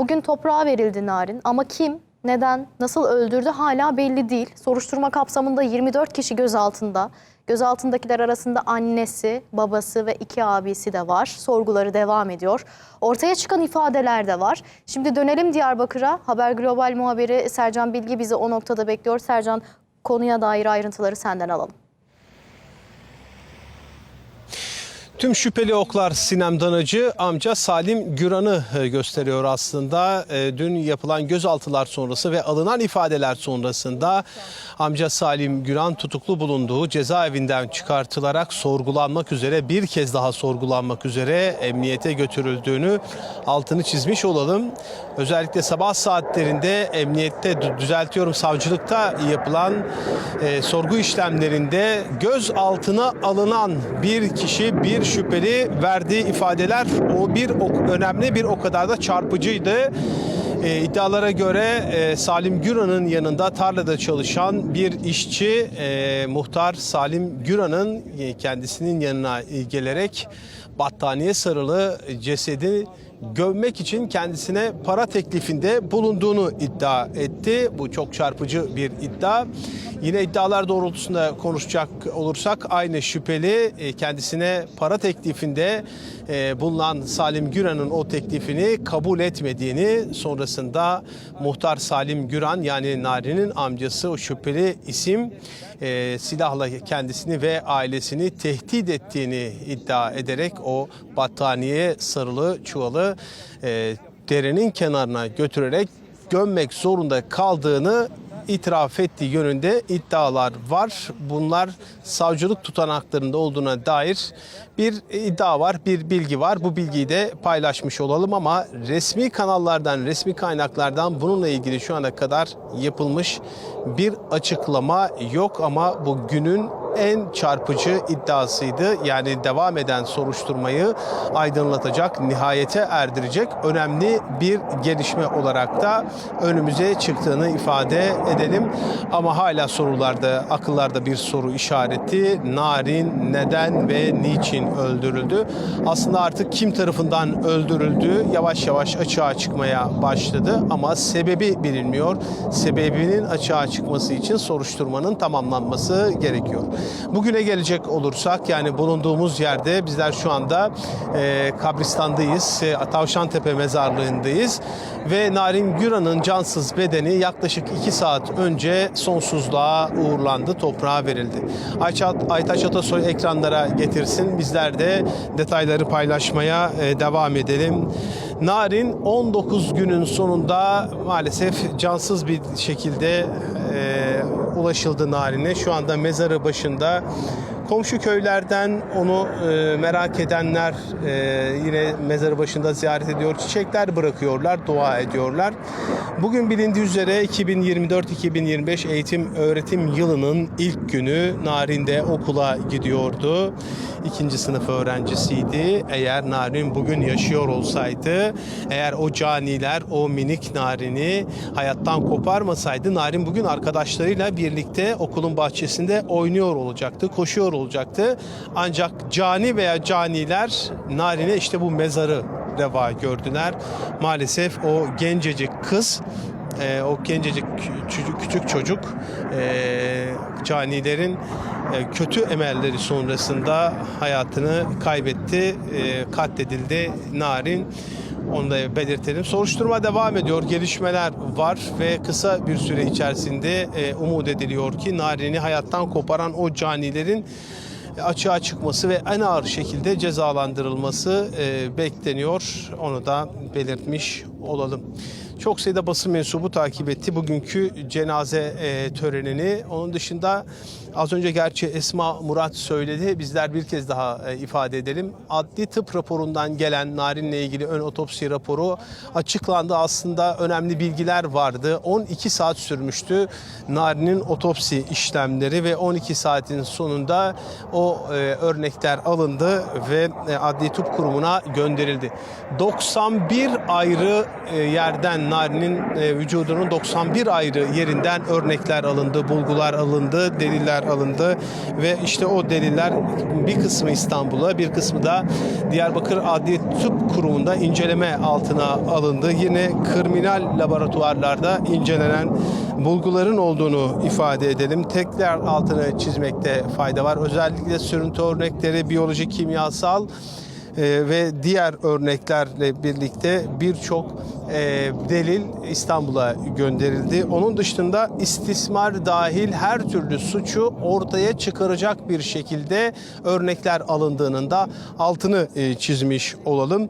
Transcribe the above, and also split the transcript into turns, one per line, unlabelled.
Bugün toprağa verildi Narin ama kim, neden, nasıl öldürdü hala belli değil. Soruşturma kapsamında 24 kişi gözaltında. Gözaltındakiler arasında annesi, babası ve iki abisi de var. Sorguları devam ediyor. Ortaya çıkan ifadeler de var. Şimdi dönelim Diyarbakır'a. Haber Global muhabiri Sercan Bilgi bizi o noktada bekliyor. Sercan konuya dair ayrıntıları senden alalım.
Tüm şüpheli oklar Sinem Danacı amca Salim Güran'ı e, gösteriyor aslında. E, Dün yapılan gözaltılar sonrası ve alınan ifadeler sonrasında amca Salim Güran tutuklu bulunduğu cezaevinden çıkartılarak sorgulanmak üzere bir kez daha sorgulanmak üzere emniyete götürüldüğünü altını çizmiş olalım. Özellikle sabah saatlerinde emniyette dü- düzeltiyorum savcılıkta yapılan e, sorgu işlemlerinde gözaltına alınan bir kişi bir şüpheli verdiği ifadeler o bir o, önemli bir o kadar da çarpıcıydı. E, iddialara göre e, Salim Güran'ın yanında tarlada çalışan bir işçi e, muhtar Salim Güran'ın e, kendisinin yanına e, gelerek battaniye sarılı cesedi gömmek için kendisine para teklifinde bulunduğunu iddia etti. Bu çok çarpıcı bir iddia. Yine iddialar doğrultusunda konuşacak olursak aynı şüpheli e, kendisine para teklifinde e, bulunan Salim Güran'ın o teklifini kabul etmediğini sonrasında muhtar Salim Güran yani Nari'nin amcası o şüpheli isim e, silahla kendisini ve ailesini tehdit ettiğini iddia ederek o battaniye sarılı çuvalı e, derenin kenarına götürerek gömmek zorunda kaldığını itiraf ettiği yönünde iddialar var. Bunlar savcılık tutanaklarında olduğuna dair bir iddia var, bir bilgi var. Bu bilgiyi de paylaşmış olalım ama resmi kanallardan, resmi kaynaklardan bununla ilgili şu ana kadar yapılmış bir açıklama yok ama bu günün en çarpıcı iddiasıydı. Yani devam eden soruşturmayı aydınlatacak, nihayete erdirecek önemli bir gelişme olarak da önümüze çıktığını ifade edelim. Ama hala sorularda, akıllarda bir soru işareti. Narin neden ve niçin öldürüldü? Aslında artık kim tarafından öldürüldüğü yavaş yavaş açığa çıkmaya başladı ama sebebi bilinmiyor. Sebebinin açığa çıkması için soruşturmanın tamamlanması gerekiyor. Bugüne gelecek olursak yani bulunduğumuz yerde bizler şu anda e, kabristandayız. E, Tavşantepe mezarlığındayız ve Narin Güran'ın cansız bedeni yaklaşık 2 saat önce sonsuzluğa uğurlandı, toprağa verildi. Ayça, Aytaç Atasoy ekranlara getirsin. Bizler de detayları paylaşmaya e, devam edelim. Narin 19 günün sonunda maalesef cansız bir şekilde e, ulaşıldı Narin'e. Şu anda mezarı başında. Komşu köylerden onu e, merak edenler e, yine mezarı başında ziyaret ediyor. Çiçekler bırakıyorlar, dua ediyorlar. Bugün bilindiği üzere 2024-2025 eğitim öğretim yılının ilk günü Narin'de okula gidiyordu. İkinci sınıf öğrencisiydi. Eğer Narin bugün yaşıyor olsaydı, eğer o caniler o minik Narin'i hayattan koparmasaydı Narin bugün arkadaşlarıyla birlikte okulun bahçesinde oynuyor olacaktı, koşuyor olacaktı. Ancak cani veya caniler Narin'e işte bu mezarı reva gördüler. Maalesef o gencecik kız e, o gencecik küçük, küçük çocuk e, canilerin e, kötü emelleri sonrasında hayatını kaybetti, e, katledildi Narin. Onu da belirtelim. Soruşturma devam ediyor. Gelişmeler var ve kısa bir süre içerisinde e, umut ediliyor ki Narin'i hayattan koparan o canilerin açığa çıkması ve en ağır şekilde cezalandırılması e, bekleniyor. Onu da belirtmiş olalım. Çok sayıda basın mensubu takip etti bugünkü cenaze e, törenini. Onun dışında az önce gerçi Esma Murat söyledi. Bizler bir kez daha e, ifade edelim. Adli tıp raporundan gelen Narin'le ilgili ön otopsi raporu açıklandı. Aslında önemli bilgiler vardı. 12 saat sürmüştü Narin'in otopsi işlemleri ve 12 saatin sonunda o e, örnekler alındı ve Adli Tıp Kurumu'na gönderildi. 91 ayrı yerden Narin'in e, vücudunun 91 ayrı yerinden örnekler alındı, bulgular alındı, deliller alındı ve işte o deliller bir kısmı İstanbul'a, bir kısmı da Diyarbakır Adli Tıp Kurumu'nda inceleme altına alındı. Yine kriminal laboratuvarlarda incelenen bulguların olduğunu ifade edelim. Tekrar altını çizmekte fayda var. Özellikle sürüntü örnekleri, biyolojik, kimyasal ve diğer örneklerle birlikte birçok e, delil İstanbul'a gönderildi. Onun dışında istismar dahil her türlü suçu ortaya çıkaracak bir şekilde örnekler alındığının da altını e, çizmiş olalım.